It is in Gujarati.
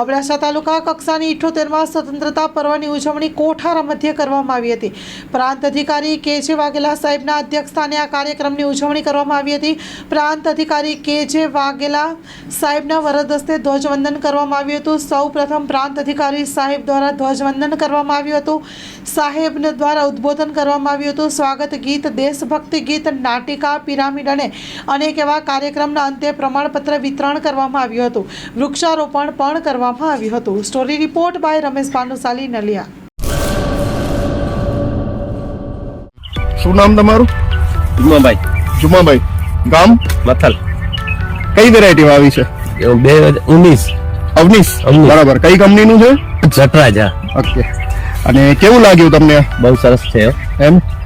અબડાસા તાલુકા કક્ષાની ઇઠોતેરમાં સ્વતંત્રતા પર્વની ઉજવણી કોઠારા મધ્યે કરવામાં આવી હતી. પ્રાંત અધિકારી કે જે વાઘેલા સાહેબના અધ્યક્ષસ્થાને આ કાર્યક્રમની ઉજવણી કરવામાં આવી હતી. પ્રાંત અધિકારી કે જે વાઘેલા સાહેબના વરદ હસ્તે ધ્વજવંદન કરવામાં આવ્યું હતું. સૌ પ્રાંત અધિકારી સાહેબ દ્વારા ધ્વજવંદન કરવામાં આવ્યું હતું. સાહેબ દ્વારા ઉદ્બોધન કરવામાં આવ્યું હતું. સ્વાગત ગીત, દેશભક્તિ ગીત, નાટિકા, પિરામિડ અને અનેક એવા કાર્યક્રમના અંતે પ્રમાણપત્ર વિતરણ કરવામાં આવ્યું હતું. વૃક્ષારોપણ પણ કરવામાં આવ્યું હતું. Story report by Ramesh Bhanushali Naliya. શું નામ તમારું? જુમાભાઈ. જુમાભાઈ. ગામ? મથલ. કઈ વેરાયટી આવી છે? એવું બે હજાર ઉન્નીસ અવનીસ. બરાબર. કઈ કંપનીનું છે? જટરાજા. ઓકે. અને કેવું લાગ્યું તમને? બહુ સરસ છે. એમ?